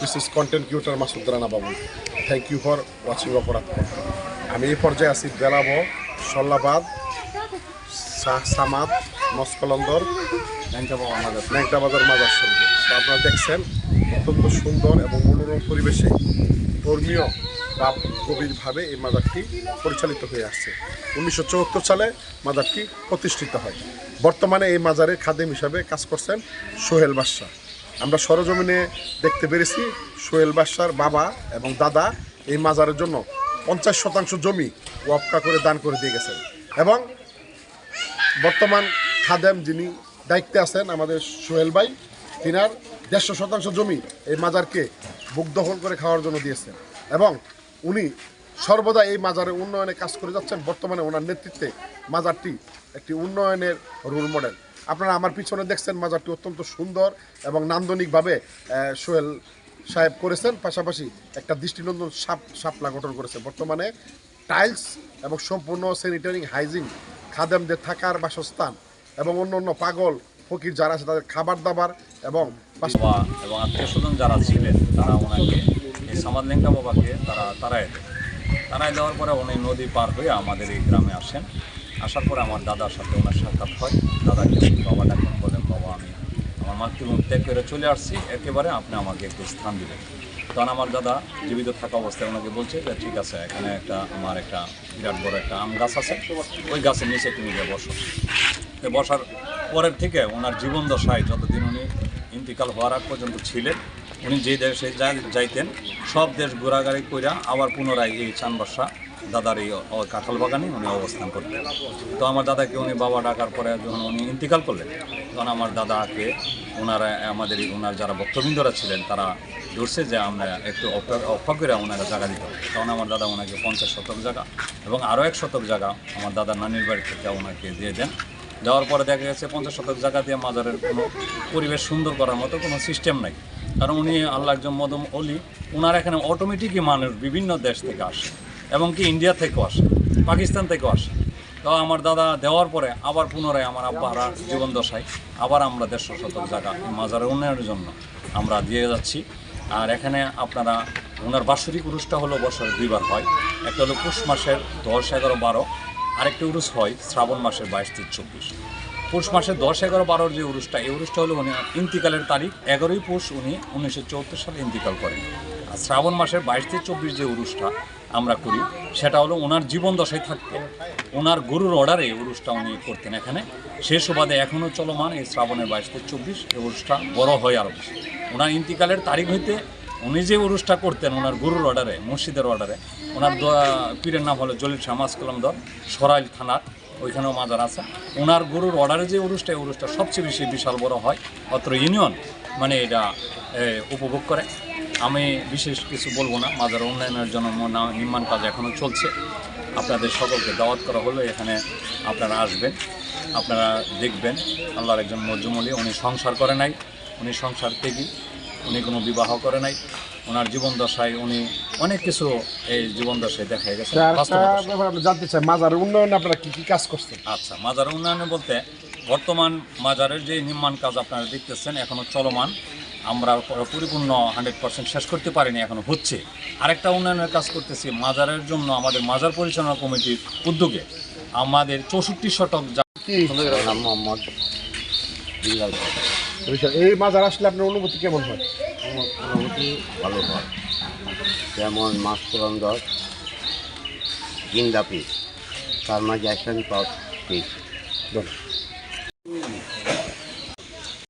This is content creator Masud Rana Babu thank you for watching অপরাধ আমি এই পর্যায়ে আছি, বেলাব সল্লাবাদ শাহ সামাদ, মস্কলন্দর ন্যাংটা বাজার মাজার তো আপনারা দেখছেন, অত্যন্ত সুন্দর এবং মনোরম পরিবেশে ধর্মীয় ভাব গভীরভাবে এই মাজারটি পরিচালিত হয়ে আসছে। উনিশশো চুয়াত্তর সালে মাজারটি প্রতিষ্ঠিত হয়। বর্তমানে এই মাজারের খাদেম হিসাবে কাজ করছেন সোহেল বাদশাহ। আমরা সরজমিনে দেখতে পেরেছি সোহেল বাদশার বাবা এবং দাদা এই মাজারের জন্য পঞ্চাশ শতাংশ জমি ওয়াপকা করে দান করে দিয়ে গেছেন। এবং বর্তমান খাদেম যিনি দায়িত্বে আছেন আমাদের সোহেল ভাই, তিনার দেড়শো শতাংশ জমি এই মাজারকে বুক দখল করে খাওয়ার জন্য দিয়েছেন এবং উনি সর্বদা এই মাজারের উন্নয়নে কাজ করে যাচ্ছেন। বর্তমানে ওনার নেতৃত্বে মাজারটি একটি উন্নয়নের রোল মডেল। আপনারা আমার পিছনে দেখছেন, মাজারটি অত্যন্ত সুন্দর এবং নান্দনিকভাবে সোহেল সাহেব করেছেন। পাশাপাশি একটা দৃষ্টিনন্দন সাপ, সাপলা গঠন করেছে। বর্তমানে টাইলস এবং সম্পূর্ণ স্যানিটারিং হাইজিন, খাদেমদের থাকার বাসস্থান এবং অন্য অন্য পাগল, ফকির যারা আছে তাদের খাবার দাবার এবং এবং আত্মীয় যারা ছিলেন, তারা ওনাকে এই সামাদ বাবাকে তারা তারাই তারাই দেওয়ার পরে উনি নদী পার হয়ে আমাদের এই গ্রামে আসেন। আসার পরে আমার দাদার সাথে ওনার সাক্ষাৎ হয় দাদাকে উনি বাবা ডাকেন বলেন বাবা আমি আমার মাতৃভূমি করে চলে আসছি। একেবারে আপনি আমাকে একটু স্থান দিবেন। তখন আমার দাদা জীবিত থাকা অবস্থায় ওনাকে বলছে যে, ঠিক আছে, এখানে একটা আমার একটা বিরাট বড় একটা আম গাছ আছে। ওই গাছের নিচে তুমি গিয়ে বসো। বসার পরের থেকে ওনার জীবন দশায় যতদিন উনি ইন্তিকাল হওয়ার আগ পর্যন্ত ছিলেন, উনি যে দেশে যাইতেন, সব দেশ ঘোরাঘুরি কইরা আবার পুনরায় এই চানবাসা দাদার এই কাঁঠাল বাগানে উনি অবস্থান করতেন। তো আমার দাদাকে উনি বাবা ডাকার পরে যখন উনি ইন্তিকাল করলেন, তখন আমার দাদাকে ওনারা আমাদের ওনার যারা ভক্তবৃন্দরা ছিলেন, তারা ধরছে যে আমরা একটু অফা করে ওনারা জায়গা দিতে হবে। তখন আমার দাদা ওনাকে পঞ্চাশ শতক জায়গা এবং আরও এক শতক জায়গা আমার দাদার নানির বাড়ি থেকে ওনাকে দিয়ে দেন। দেওয়ার পরে দেখা গেছে পঞ্চাশ শতক জায়গা দিয়ে মাজারের কোনো পরিবেশ সুন্দর করার মতো কোনো সিস্টেম নাই। কারণ উনি আল্লাহ একজন মদম অলি ওনার এখানে অটোমেটিকই মানুষ বিভিন্ন দেশ থেকে আসে। এবং কি ইন্ডিয়া থেকেও আসে পাকিস্তান থেকেও আসে। তো আমার দাদা দেওয়ার পরে আবার পুনরায় আমার আব্বারা জীবন দশায় আবার আমরা দেড়শো শতক জায়গা মাজার উন্নয়নের জন্য আমরা দিয়ে যাচ্ছি। আর এখানে আপনারা ওনার বাৎসরিক উরুসটা হলো বছরে দুইবার হয়। একটা হলো পুষ মাসের দশ এগারো বারো, আরেকটি উরুস হয় শ্রাবণ মাসের বাইশ থেকে চব্বিশ। পৌষ মাসের দশ, এগারো, বারোর যে উরুসটা এই উরুসটা হলো উনি ইন্তিকালের তারিখ, এগারোই পৌষ উনি উনিশশো চৌত্রিশ সালে ইন্তিকাল করেন। আর শ্রাবণ মাসের বাইশ থেকে চব্বিশ যে উরুসটা আমরা করি, সেটা হলো ওনার জীবন দশায় থাকতেন ওনার গরুর অর্ডারে এই উরুসটা উনি করতেন এখানে। সে সুবাদে এখনও চলমান এই শ্রাবণের বাইশ থেকে চব্বিশ এই উরুসটা বড় হয় আরও বেশি। ওনার ইন্তিকালের তারিখ হইতে উনি যে উরুসটা করতেন ওনার গরুর অর্ডারে, মসজিদের অর্ডারে ওনার পীরের নাম হলো জলিল শামাজ কলমদর সরাইল থানার ওইখানেও মাজার আছে। ওনার গরুর অর্ডারে যে উরুসটা এই উরুসটা সবচেয়ে বেশি বিশাল বড় হয়। অত্র ইউনিয়ন মানে এটা উপভোগ করে। আমি বিশেষ কিছু বলব না। মাজার উন্নয়নের জন্য নির্মাণ কাজ এখনও চলছে। আপনাদের সকলকে দাওয়াত করা হলো। এখানে আপনারা আসবেন, আপনারা দেখবেন। আল্লাহর একজন মজুমলি উনি সংসার করে নাই। উনি সংসার ত্যাগী। উনি কোনো বিবাহ করে নাই। ওনার জীবন দশায় উনি অনেক কিছু এই জীবন দশায় দেখা গেছে জানতে চাই মাজারের উন্নয়নে আপনারা কি কি কাজ করছেন? আচ্ছা মাজার উন্নয়নে বলতে বর্তমান মাজারের যে নির্মাণ কাজ আপনারা দেখতেছেন এখনও চলমান। আমরা পরিপূর্ণ হান্ড্রেড পার্সেন্ট শেষ করতে পারিনি এখনও হচ্ছে। আরেকটা উন্নয়নের কাজ করতেছি মাজারের জন্য আমাদের মাজার পরিচালনা কমিটির উদ্যোগে। আমাদের চৌষট্টি শতক জা- নাম মোহাম্মদ এই মাজার আসলে আপনার অনুভূতি কেমন হয়? অনুভূতি ভালো হয় যেমন মাস্করন্দর জিন্দা পিস তার মাঝে একসাথে পাওয়া পেয়েছি।